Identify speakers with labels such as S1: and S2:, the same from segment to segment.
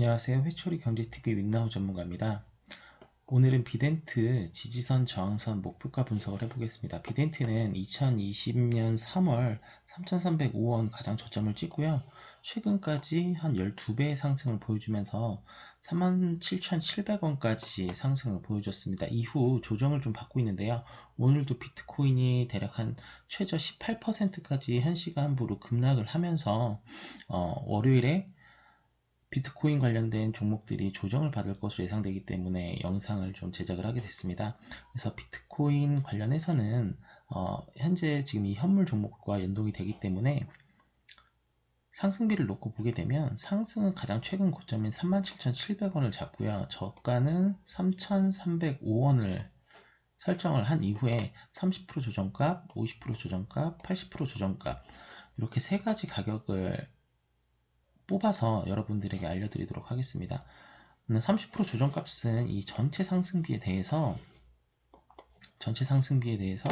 S1: 안녕하세요. 회초리 경제TV 윈나우 전문가입니다. 오늘은 비덴트 지지선, 저항선, 목표가 분석을 해보겠습니다. 비덴트는 2020년 3월 3,305원 가장 저점을 찍고요. 최근까지 한 12배의 상승을 보여주면서 37,700원까지 상승을 보여줬습니다. 이후 조정을 좀 받고 있는데요. 오늘도 비트코인이 대략 한 최저 18%까지 한 시간부로 급락을 하면서 어, 월요일에 비트코인 관련된 종목들이 조정을 받을 것으로 예상되기 때문에 영상을 좀 제작을 하게 됐습니다. 그래서 비트코인 관련해서는 어, 현재 지금 이 현물 종목과 연동이 되기 때문에 상승비를 놓고 보게 되면 상승은 가장 최근 고점인 37,700원을 잡고요. 저가는 3,305원을 설정을 한 이후에 30% 조정값, 50% 조정값, 80% 조정값 이렇게 세 가지 가격을 뽑아서 여러분들에게 알려드리도록 하겠습니다. 30% 조정값은 이 전체 상승비에 대해서 전체 상승비에 대해서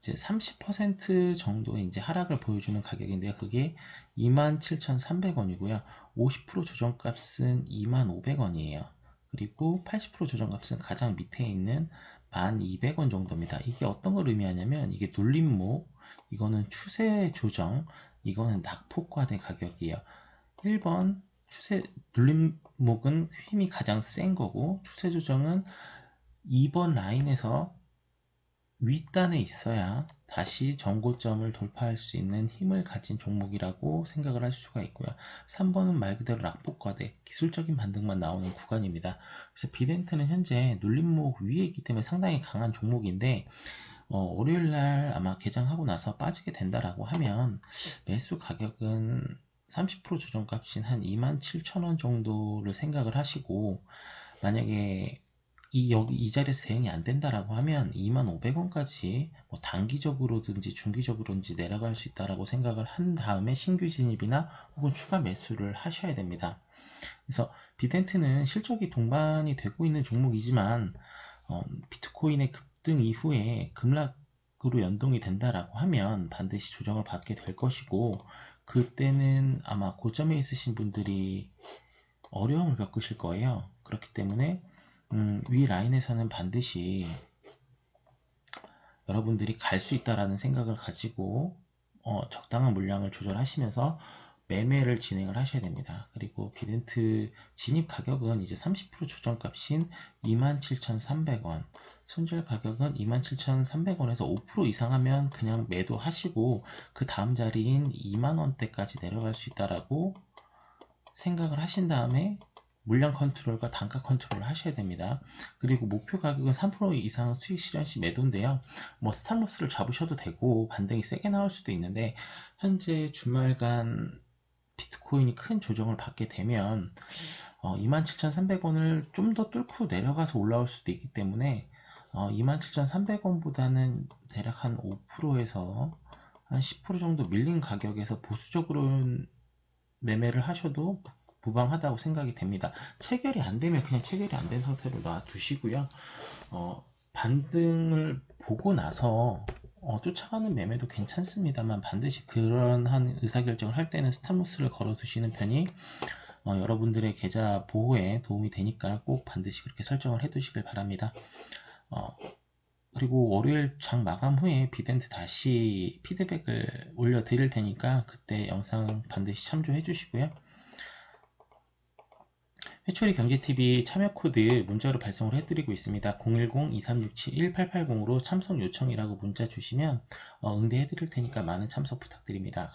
S1: 이제 30% 정도 이제 하락을 보여주는 가격인데요. 그게 27,300원이고요. 50% 조정값은 2,500원이에요. 그리고 80% 조정값은 가장 밑에 있는 1,200원 정도입니다. 이게 어떤 걸 의미하냐면 이게 눌림목, 이거는 추세 조정, 이거는 낙폭과대 가격이에요. 1번 추세 눌림목은 힘이 가장 센 거고 추세 조정은 2번 라인에서 윗단에 있어야 다시 정고점을 돌파할 수 있는 힘을 가진 종목이라고 생각을 할 수가 있고요. 3번은 말 그대로 낙폭과대 기술적인 반등만 나오는 구간입니다. 그래서 비덴트는 현재 눌림목 위에 있기 때문에 상당히 강한 종목인데 어, 월요일날 아마 개장하고 나서 빠지게 된다라고 하면 매수 가격은 30% 조정값인 한 27,000원 정도를 생각을 하시고 만약에 이 여기 이 자리에서 대응이 안 된다라고 하면 2500원까지 뭐 단기적으로든지 중기적으로든지 내려갈 수 있다라고 생각을 한 다음에 신규 진입이나 혹은 추가 매수를 하셔야 됩니다. 그래서 비덴트는 실적이 동반이 되고 있는 종목이지만 어, 비트코인의 급등 이후에 급락으로 연동이 된다라고 하면 반드시 조정을 받게 될 것이고 그때는 아마 고점에 있으신 분들이 어려움을 겪으실 거예요. 그렇기 때문에 음, 위 라인에서는 반드시 여러분들이 갈 수 있다라는 생각을 가지고 어, 적당한 물량을 조절하시면서 매매를 진행을 하셔야 됩니다. 그리고 비덴트 진입 가격은 이제 30% 조정값인 27,300원 손절 가격은 27,300원에서 5% 이상 하면 그냥 매도하시고 그 다음 자리인 2만원대까지 내려갈 수 있다라고 생각을 하신 다음에 물량 컨트롤과 단가 컨트롤을 하셔야 됩니다. 그리고 목표 가격은 3% 이상 수익 실현 시 매도인데요. 뭐 스탑로스를 잡으셔도 되고 반등이 세게 나올 수도 있는데 현재 주말간 비트코인이 큰 조정을 받게 되면 어, 27,300원을 좀 더 뚫고 내려가서 올라올 수도 있기 때문에 어, 27,300원보다는 대략 한 5%에서 한 10% 정도 밀린 가격에서 보수적으로 매매를 하셔도 무방하다고 생각이 됩니다. 체결이 안 되면 그냥 체결이 안 된 상태로 놔두시고요. 어, 반등을 보고 나서 어, 쫓아가는 매매도 괜찮습니다만 반드시 그런 한 의사결정을 할 때는 스탑로스를 걸어 두시는 편이 어, 여러분들의 계좌 보호에 도움이 되니까 꼭 반드시 그렇게 설정을 해 두시길 바랍니다. 어, 그리고 월요일 장 마감 후에 비덴트 다시 피드백을 올려 드릴 테니까 그때 영상 반드시 참조해 주시고요. 해초리 경제TV 참여 코드 문자로 발송을 해드리고 있습니다. 010-2367-1880으로 참석 요청이라고 문자 주시면 어, 응대해드릴 테니까 많은 참석 부탁드립니다.